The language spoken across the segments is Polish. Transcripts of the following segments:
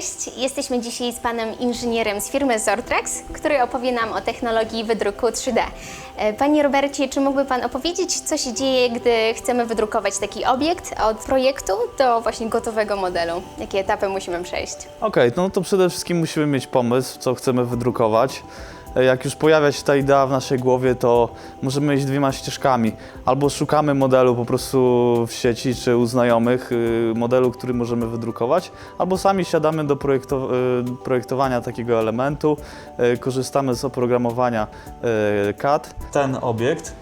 Cześć, jesteśmy dzisiaj z panem inżynierem z firmy Zortrax, który opowie nam o technologii wydruku 3D. E, Panie Robercie, czy mógłby pan opowiedzieć, co się dzieje, gdy chcemy wydrukować taki obiekt od projektu do właśnie gotowego modelu? Jakie etapy musimy przejść? Okej, no to przede wszystkim musimy mieć pomysł, co chcemy wydrukować. E, Jak już pojawia się ta idea w naszej głowie, to możemy iść dwiema ścieżkami. Albo szukamy modelu po prostu w sieci czy u znajomych, y, modelu, który możemy wydrukować, albo sami siadamy do y, projektowania takiego elementu, y, korzystamy z oprogramowania y, CAD. Ten obiekt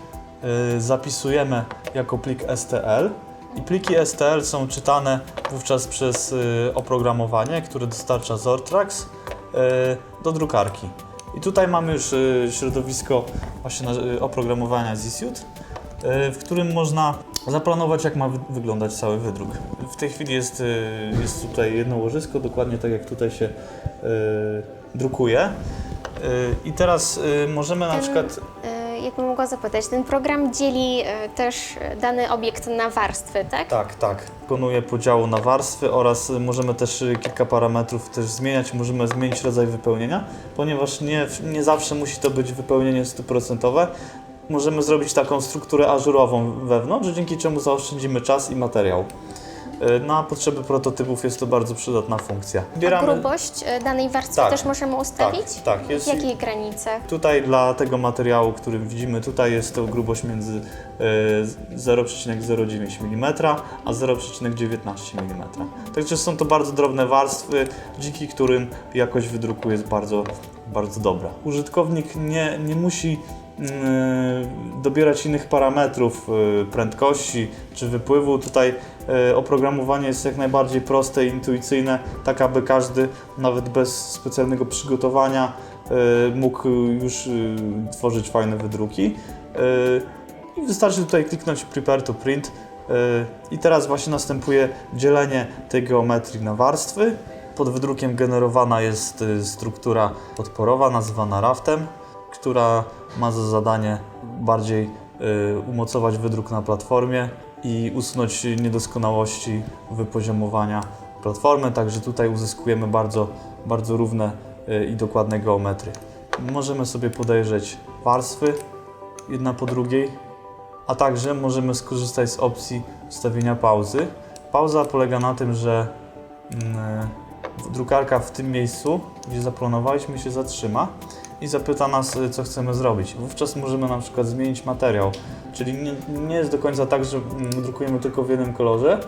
y, zapisujemy jako plik STL. I pliki STL są czytane wówczas przez oprogramowanie, które dostarcza Zortrax do drukarki. I tutaj mamy już y, środowisko właśnie y, oprogramowania ZSUIT, y, w którym można zaplanować, jak ma wy- wyglądać cały wydruk. W tej chwili jest, jest tutaj jedno łożysko, dokładnie tak jak tutaj się drukuje. I teraz możemy na Ten, przykład Jakbym mogła zapytać, ten program dzieli e, też dany obiekt na warstwy, tak? Tak, tak. Dokonuje podziału na warstwy oraz y, możemy też y, kilka parametrów też zmieniać. Możemy zmienić rodzaj wypełnienia, ponieważ nie, nie zawsze musi to być wypełnienie stuprocentowe. Możemy zrobić taką strukturę ażurową wewnątrz, dzięki czemu zaoszczędzimy czas i materiał. Y, Na potrzeby prototypów jest to bardzo przydatna funkcja. A grubość e, danej warstwy Tak. też możemy ustawić? tak, W jest- jakich granicach? Tutaj dla tego materiału, który widzimy tutaj jest to grubość między e, 0,09 mm a 0,19 mm. Także są to bardzo drobne warstwy, dzięki którym jakość wydruku jest bardzo, bardzo dobra. Użytkownik nie, nie musi mm, dobierać innych parametrów y, prędkości czy wypływu. Tutaj y, oprogramowanie jest jak najbardziej proste i intuicyjne, tak aby każdy, nawet bez specjalnego przygotowania, y, mógł już y, tworzyć fajne wydruki. I wystarczy tutaj kliknąć Prepare to Print. I teraz właśnie następuje dzielenie tej geometrii na warstwy. Pod wydrukiem generowana jest struktura podporowa nazywana raftem, która ma za zadanie bardziej umocować wydruk na platformie i usunąć niedoskonałości wypoziomowania platformy, także tutaj uzyskujemy bardzo, bardzo równe y, i dokładne geometrie. Możemy sobie podejrzeć warstwy jedna po drugiej, a także możemy skorzystać z opcji wstawienia pauzy. Pauza polega na tym, że mm, drukarka w tym miejscu, gdzie zaplanowaliśmy, się zatrzyma i zapyta nas, co chcemy zrobić. Wówczas możemy na przykład zmienić materiał, czyli nie, nie jest do końca tak, że drukujemy tylko w jednym kolorze.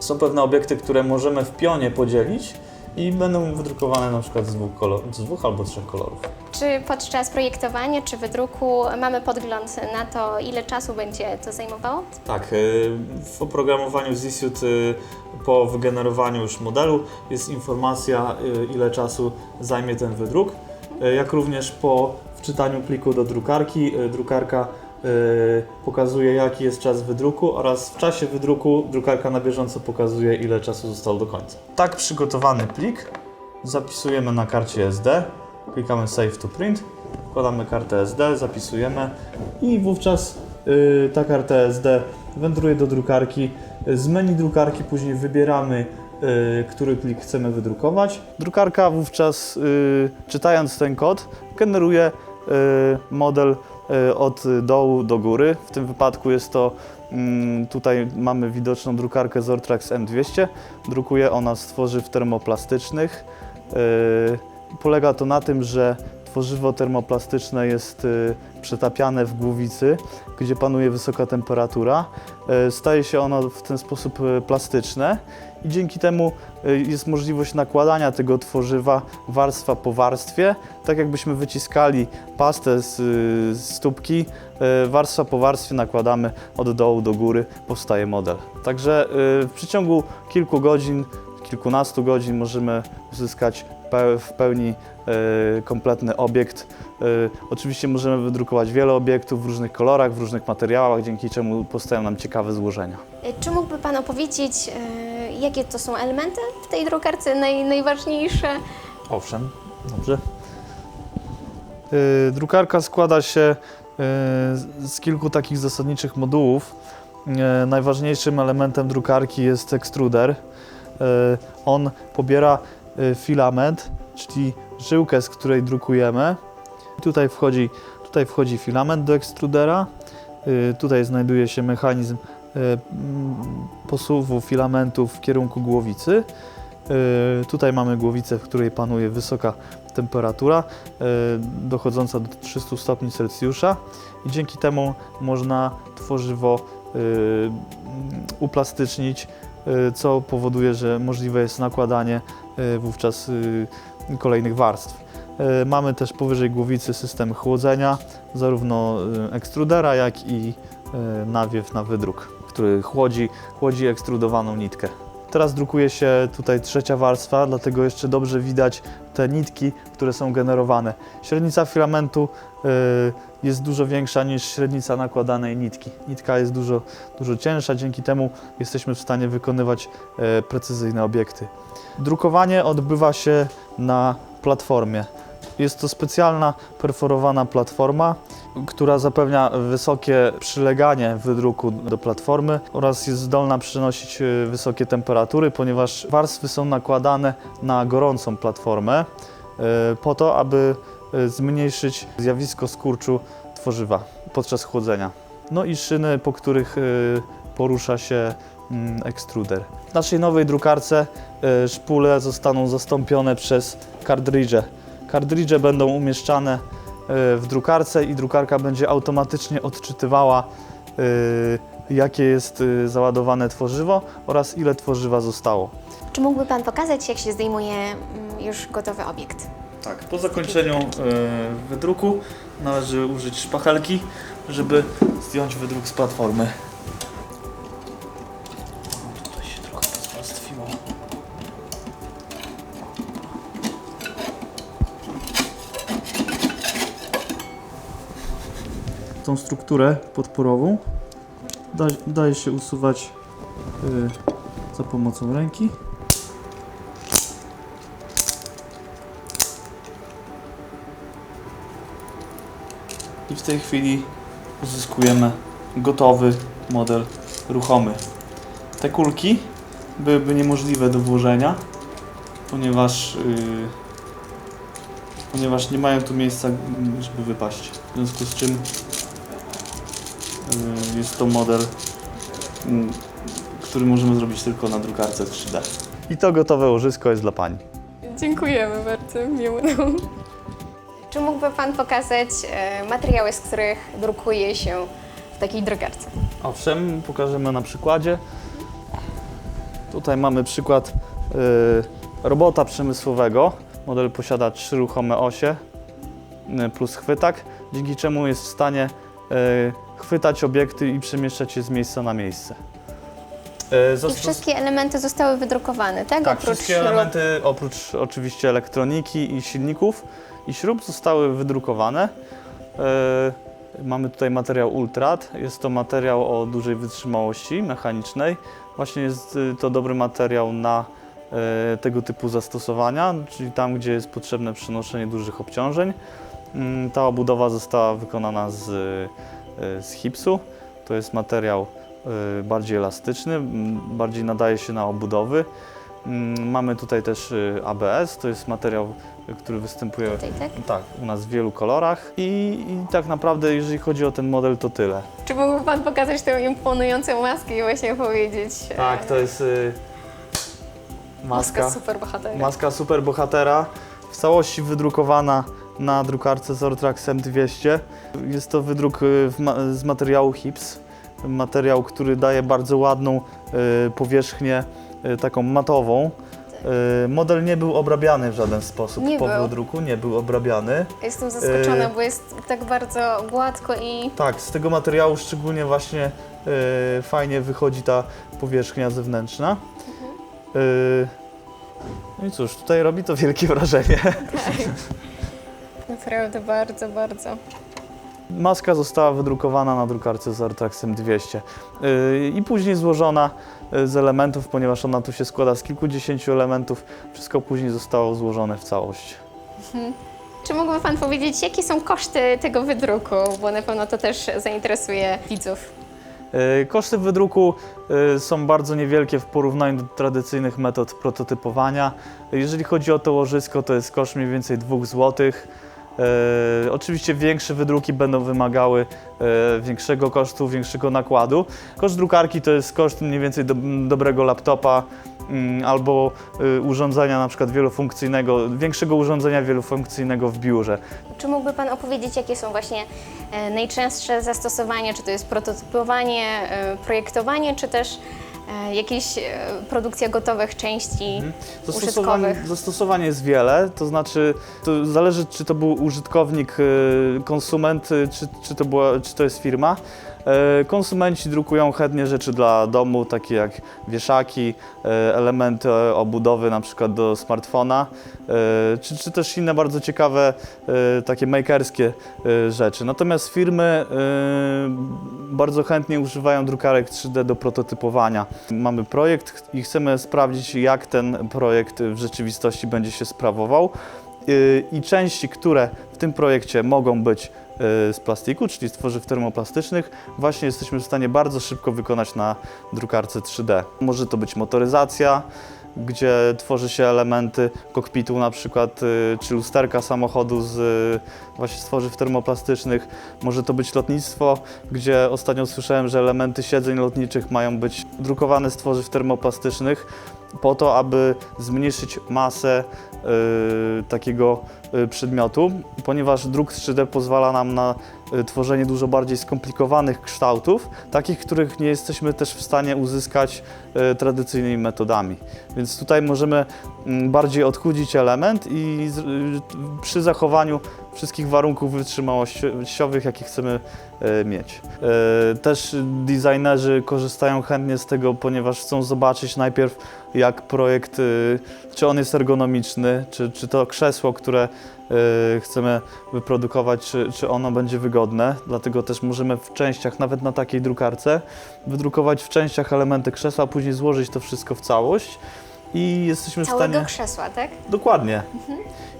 Są pewne obiekty, które możemy w pionie podzielić i będą wydrukowane na przykład z dwóch, kolor, z dwóch albo trzech kolorów. Czy podczas projektowania czy wydruku mamy podgląd na to, ile czasu będzie to zajmowało? Tak, y, w oprogramowaniu ZSUIT y, po wygenerowaniu już modelu jest informacja, y, ile czasu zajmie ten wydruk, jak również po wczytaniu pliku do drukarki. Drukarka pokazuje, jaki jest czas wydruku oraz w czasie wydruku drukarka na bieżąco pokazuje, ile czasu zostało do końca. Tak przygotowany plik zapisujemy na karcie SD, klikamy Save to Print, wkładamy kartę SD, zapisujemy i wówczas y, ta karta SD wędruje do drukarki. Z menu drukarki później wybieramy, y, który plik chcemy wydrukować. Drukarka wówczas, y, czytając ten kod, generuje y, model y, od dołu do góry. W tym wypadku jest to, mm, tutaj mamy widoczną drukarkę Zortrax M200. Drukuje ona z tworzyw termoplastycznych. Y, Polega to na tym, że tworzywo termoplastyczne jest y, przetapiane w głowicy, gdzie panuje wysoka temperatura. Y, Staje się ono w ten sposób y, plastyczne i dzięki temu y, jest możliwość nakładania tego tworzywa warstwa po warstwie, tak jakbyśmy wyciskali pastę z, stópki, warstwa po warstwie nakładamy od dołu do góry, powstaje model. Także w przeciągu kilku godzin kilkunastu godzin możemy uzyskać w pełni e, kompletny obiekt. E, oczywiście możemy wydrukować wiele obiektów w różnych kolorach, w różnych materiałach, dzięki czemu powstają nam ciekawe złożenia. E, Czy mógłby Pan opowiedzieć, e, jakie to są elementy w tej drukarce naj, najważniejsze? Owszem, dobrze. Drukarka składa się z- kilku takich zasadniczych modułów. Najważniejszym elementem drukarki jest ekstruder. On pobiera filament, czyli żyłkę, z której drukujemy. Tutaj wchodzi, tutaj wchodzi filament do ekstrudera. Y, Tutaj znajduje się mechanizm y, posuwu filamentów w kierunku głowicy. Y, Tutaj mamy głowicę, w której panuje wysoka temperatura, dochodząca do 300 stopni Celsjusza i dzięki temu można tworzywo uplastycznić, co powoduje, że możliwe jest nakładanie wówczas kolejnych warstw. Y, Mamy też powyżej głowicy system chłodzenia, zarówno y, ekstrudera, jak i y, nawiew na wydruk, który chłodzi, chłodzi ekstrudowaną nitkę. Teraz drukuje się tutaj trzecia warstwa, dlatego jeszcze dobrze widać te nitki, które są generowane. Średnica filamentu y, jest dużo większa niż średnica nakładanej nitki. Nitka jest dużo, dużo cięższa, dzięki temu jesteśmy w stanie wykonywać e, precyzyjne obiekty. Drukowanie odbywa się na platformie. Jest to specjalna perforowana platforma, która zapewnia wysokie przyleganie wydruku do platformy oraz jest zdolna przynosić e, wysokie temperatury, ponieważ warstwy są nakładane na gorącą platformę e, po to, aby e, zmniejszyć zjawisko skurczu tworzywa podczas chłodzenia. No i szyny, po których porusza się mm, ekstruder. W naszej nowej drukarce szpule zostaną zastąpione przez kartridże. Kartridże będą umieszczane e, w drukarce i drukarka będzie automatycznie odczytywała e, jakie jest e, załadowane tworzywo oraz ile tworzywa zostało. Czy mógłby Pan pokazać, jak się zdejmuje mm, już gotowy obiekt? Tak, po zakończeniu wydruku należy użyć szpachelki, żeby zdjąć wydruk z platformy. Tą strukturę podporową da, daje się usuwać e, za pomocą ręki. i w tej chwili uzyskujemy gotowy model ruchomy. Te kulki byłyby niemożliwe do włożenia, ponieważ, yy, ponieważ nie mają tu miejsca, mm, żeby wypaść. W związku z czym jest to model, mm, który możemy zrobić tylko na drukarce 3D. I to gotowe łożysko jest dla Pani. Dziękujemy bardzo, miło nam. Czy mógłby Pan pokazać e, materiały, z których drukuje się w takiej drukarce? Owszem, pokażemy na przykładzie. Tutaj mamy przykład y, robota przemysłowego. Model posiada trzy ruchome osie y, plus chwytak, dzięki czemu jest w stanie y, chwytać obiekty i przemieszczać je z miejsca na miejsce. Y, I wszystkie elementy zostały wydrukowane, tak? tak, Oprócz wszystkie śrub. elementy, oprócz oczywiście elektroniki i silników i śrub zostały wydrukowane. E, mamy tutaj materiał Ultrat. Jest to materiał o dużej wytrzymałości mechanicznej. Właśnie jest y, to dobry materiał na e, tego typu zastosowania, czyli tam, gdzie jest potrzebne przenoszenie dużych obciążeń. Mm, Ta obudowa została wykonana z, e, z hipsu. To jest materiał e, bardziej elastyczny, bardziej nadaje się na obudowy. Mm, Mamy tutaj też y, ABS, to jest materiał, y, który występuje Tutaj, tak? tak, u nas w wielu kolorach I, i tak naprawdę jeżeli chodzi o ten model to tyle. Czy mógłby Pan pokazać tę imponującą maskę i właśnie powiedzieć... e, Tak, to jest y, Maska maska, super bohatera. maska super bohatera, w całości wydrukowana na drukarce Zortrax M200. Jest to wydruk y, z materiału HIPS, materiał, który daje bardzo ładną y, powierzchnię, y, taką matową. Model nie był obrabiany w żaden sposób Nie po był. wydruku, nie był obrabiany. Jestem zaskoczona, E, bo jest tak bardzo gładko i Tak, z tego materiału szczególnie właśnie fajnie wychodzi ta powierzchnia zewnętrzna. Y, no i cóż, tutaj robi to wielkie wrażenie. Naprawdę bardzo, bardzo. Maska została wydrukowana na drukarce z Artraxem 200 y, i później złożona y, z elementów, ponieważ ona tu się składa z kilkudziesięciu elementów. Wszystko później zostało złożone w całość. czy mógłby Pan powiedzieć, jakie są koszty tego wydruku? Bo na pewno to też zainteresuje widzów. E, Koszty wydruku są bardzo niewielkie w porównaniu do tradycyjnych metod prototypowania. Jeżeli chodzi o to łożysko, to jest koszt mniej więcej 2 zł. E, oczywiście większe wydruki będą wymagały e, większego kosztu, większego nakładu. Koszt drukarki to jest koszt mniej więcej do, dobrego laptopa mm, albo e, urządzenia na przykład wielofunkcyjnego, większego urządzenia wielofunkcyjnego w biurze. Czy mógłby Pan opowiedzieć, jakie są właśnie e, najczęstsze zastosowania? Czy to jest prototypowanie, e, projektowanie, czy też jakieś e, produkcja gotowych części Zastosowań, użytkowych? zastosowań jest wiele, to znaczy to zależy czy to był użytkownik, y, konsument, czy, czy, to była, czy to jest firma. E, Konsumenci drukują chętnie rzeczy dla domu, takie jak wieszaki, e, elementy obudowy na przykład do smartfona, e, czy, czy też inne bardzo ciekawe takie makerskie rzeczy. Natomiast firmy bardzo chętnie używają drukarek 3D do prototypowania. Mamy projekt i chcemy sprawdzić, jak ten projekt w rzeczywistości będzie się sprawował. I części, które w tym projekcie mogą być z plastiku, czyli z tworzyw termoplastycznych, właśnie jesteśmy w stanie bardzo szybko wykonać na drukarce 3D. Może to być motoryzacja, gdzie tworzy się elementy kokpitu na przykład, yy, czy lusterka samochodu z yy, właśnie z tworzyw termoplastycznych. Może to być lotnictwo, gdzie ostatnio słyszałem, że elementy siedzeń lotniczych mają być drukowane z tworzyw termoplastycznych po to, aby zmniejszyć masę y, takiego y, przedmiotu, ponieważ druk 3D pozwala nam na y, tworzenie dużo bardziej skomplikowanych kształtów, takich, których nie jesteśmy też w stanie uzyskać y, tradycyjnymi metodami. Więc tutaj możemy mm, bardziej odchudzić element i y, przy zachowaniu wszystkich warunków wytrzymałościowych, jakie chcemy mieć. Też designerzy korzystają chętnie z tego, ponieważ chcą zobaczyć najpierw, jak projekt, czy on jest ergonomiczny, czy, czy to krzesło, które chcemy wyprodukować, czy, czy ono będzie wygodne. Dlatego też możemy w częściach, nawet na takiej drukarce, wydrukować w częściach elementy krzesła, a później złożyć to wszystko w całość. I jesteśmy w Całego stanie. krzesła, tak? Dokładnie.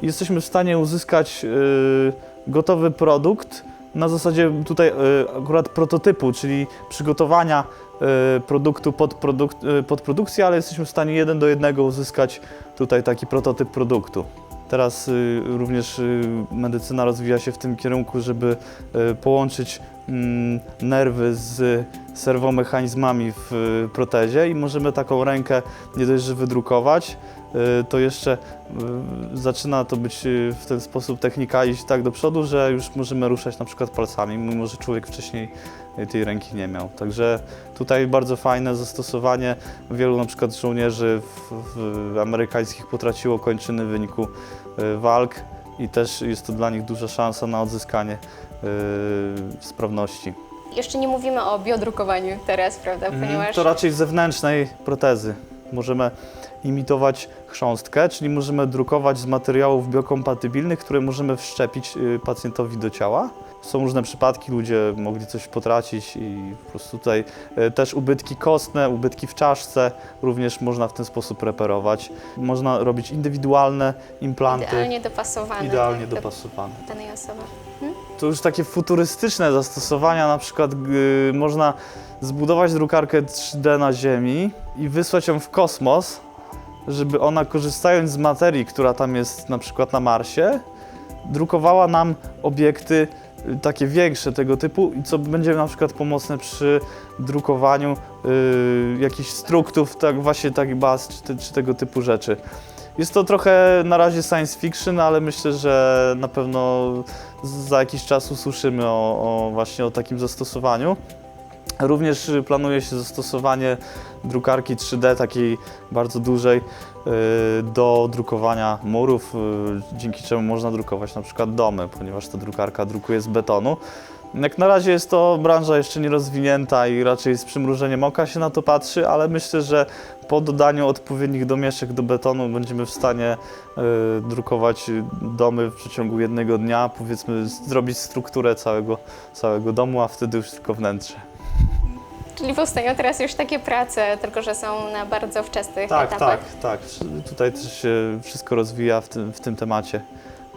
I Jesteśmy w stanie uzyskać y, gotowy produkt na zasadzie tutaj y, akurat prototypu, czyli przygotowania y, produktu pod, produk- y, pod produkcję, ale jesteśmy w stanie jeden do jednego uzyskać tutaj taki prototyp produktu. Teraz y, również y, medycyna rozwija się w tym kierunku, żeby y, połączyć nerwy z serwomechanizmami w y, protezie i możemy taką rękę nie dość, że wydrukować, y, to jeszcze y, zaczyna to być w ten sposób technika iść tak do przodu, że już możemy ruszać na przykład palcami, mimo że człowiek wcześniej tej ręki nie miał. Także tutaj bardzo fajne zastosowanie. Wielu na przykład żołnierzy w, w amerykańskich potraciło kończyny w wyniku walk i też jest to dla nich duża szansa na odzyskanie sprawności. Jeszcze nie mówimy o biodrukowaniu teraz, prawda? Ponieważ Mhm. To raczej z zewnętrznej protezy. Możemy imitować chrząstkę, czyli możemy drukować z materiałów biokompatybilnych, które możemy wszczepić y, pacjentowi do ciała. Są różne przypadki, ludzie mogli coś potracić i po prostu tutaj y, też ubytki kostne, ubytki w czaszce również można w ten sposób reperować. Można robić indywidualne implanty, idealnie dopasowane idealnie tak, do dopasowane. danej osoby. To już takie futurystyczne zastosowania, na przykład y, można zbudować drukarkę 3D na Ziemi i wysłać ją w kosmos, żeby ona korzystając z materii, która tam jest na przykład na Marsie, drukowała nam obiekty y, takie większe tego typu co będzie na przykład pomocne przy drukowaniu y, jakichś struktów, tak właśnie takich baz czy, czy tego typu rzeczy. Jest to trochę na razie science fiction, ale myślę, że na pewno za jakiś czas usłyszymy o, o właśnie o takim zastosowaniu. Również y, planuje się zastosowanie drukarki 3D takiej bardzo dużej y, do drukowania murów, y, dzięki czemu można drukować na przykład domy, ponieważ ta drukarka drukuje z betonu. Jak na razie jest to branża jeszcze nierozwinięta i raczej z przymrużeniem oka się na to patrzy, ale myślę, że po dodaniu odpowiednich domieszek do betonu będziemy w stanie drukować domy w przeciągu jednego dnia, powiedzmy zrobić strukturę całego, całego domu, a wtedy już tylko wnętrze. Czyli powstają teraz już takie prace, tylko że są na bardzo wczesnych Tak, etapach. tak, tak. Tutaj też się wszystko rozwija w tym, w tym temacie,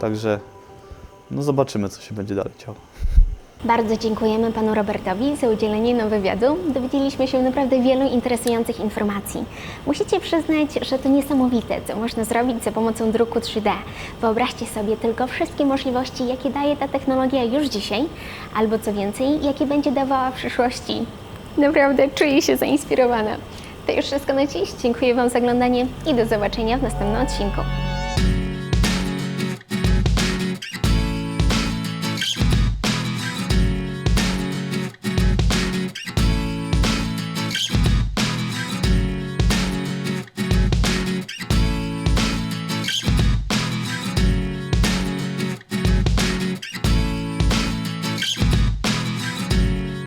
także no zobaczymy, co się będzie dalej działo. Bardzo dziękujemy panu Robertowi za udzielenie nam wywiadu. Dowiedzieliśmy się naprawdę wielu interesujących informacji. Musicie przyznać, że to niesamowite, co można zrobić za pomocą druku 3D. Wyobraźcie sobie tylko wszystkie możliwości, jakie daje ta technologia już dzisiaj, albo co więcej, jakie będzie dawała w przyszłości. Naprawdę czuję się zainspirowana. To już wszystko na dziś. Dziękuję Wam za oglądanie i do zobaczenia w następnym odcinku.